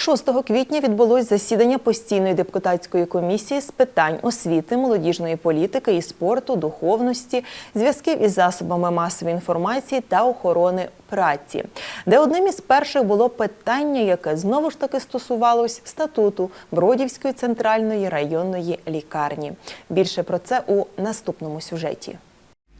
6 квітня відбулось засідання постійної депутатської комісії з питань освіти, молодіжної політики і спорту, духовності, зв'язків із засобами масової інформації та охорони праці, де одним із перших було питання, яке знову ж таки стосувалось статуту Бродівської центральної районної лікарні. Більше про це у наступному сюжеті.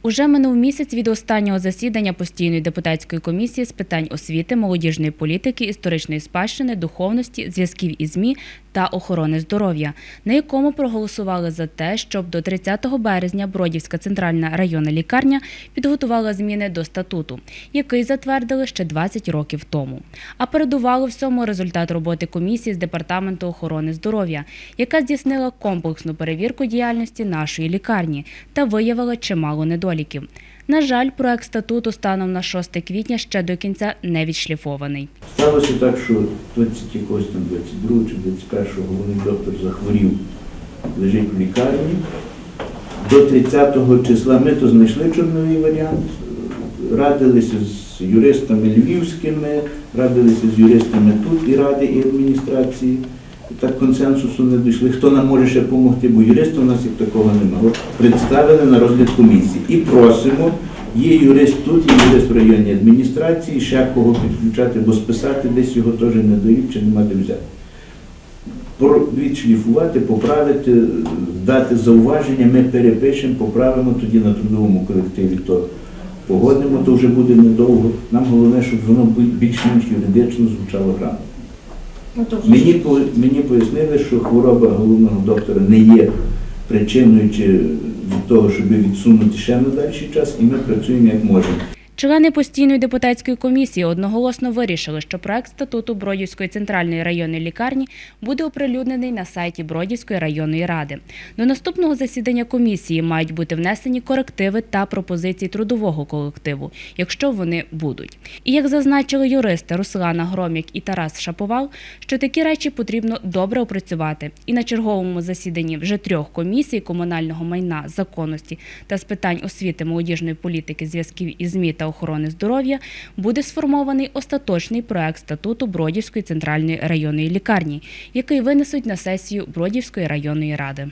Уже минув місяць від останнього засідання постійної депутатської комісії з питань освіти, молодіжної політики, історичної спадщини, духовності, зв'язків із ЗМІ та охорони здоров'я, на якому проголосували за те, щоб до 30 березня Бродівська центральна районна лікарня підготувала зміни до статуту, який затвердили ще 20 років тому. А передувало всьому результат роботи комісії з департаменту охорони здоров'я, яка здійснила комплексну перевірку діяльності нашої лікарні та виявила чимало недоліків. На жаль, проект статуту станом на 6 квітня ще до кінця не відшліфований. Сталося так, що 20 якогось там 22 чи 21 головний доктор захворів, лежить в лікарні. До 30 числа ми то знайшли чорновий варіант, радилися з юристами львівськими, радилися з юристами тут і ради, і адміністрації. Так консенсусу не дійшли. Хто нам може ще допомогти, бо юриста у нас як такого немає. Представили на розгляд комісії і просимо. Є юрист тут, є юрист в районній адміністрації, ще кого підключати, бо списати десь його теж не дають чи нема де взяти. Відшліфувати, поправити, дати зауваження, ми перепишемо, поправимо тоді на трудовому колективі, то погодимо, то вже буде недовго. Нам головне, щоб воно більш-менш юридично звучало грамотно. Ну, Мені, мені пояснили, що хвороба головного доктора не є причиною чи від того, щоб відсунути ще на дальший час, і ми працюємо як можемо. Члени постійної депутатської комісії одноголосно вирішили, що проект статуту Бродівської центральної районної лікарні буде оприлюднений на сайті Бродівської районної ради. До наступного засідання комісії мають бути внесені корективи та пропозиції трудового колективу, якщо вони будуть. І як зазначили юристи Руслана Громік і Тарас Шаповал, що такі речі потрібно добре опрацювати. І на черговому засіданні вже трьох комісій комунального майна, законності та з питань освіти, молодіжної політики, зв'язків із ЗМІ та охорони здоров'я буде сформований остаточний проект статуту Бродівської центральної районної лікарні, який винесуть на сесію Бродівської районної ради.